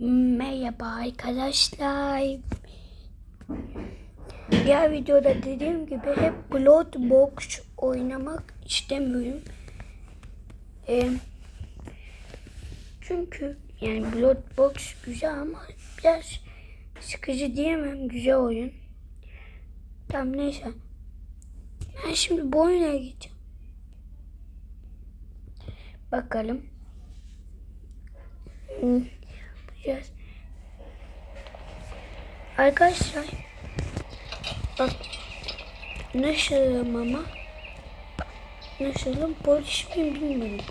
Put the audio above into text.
Merhaba arkadaşlar. Diğer videoda dediğim gibi hep Blood Box oynamak istemiyorum. Ee, çünkü yani Blood Box güzel ama biraz sıkıcı diyemem güzel oyun. Tamam neyse. Ben şimdi bu oyuna gideceğim. Bakalım. Hmm, Yapacağız. Arkadaşlar. Bak. Nasılım ama. Nasılım polis miyim bilmiyorum.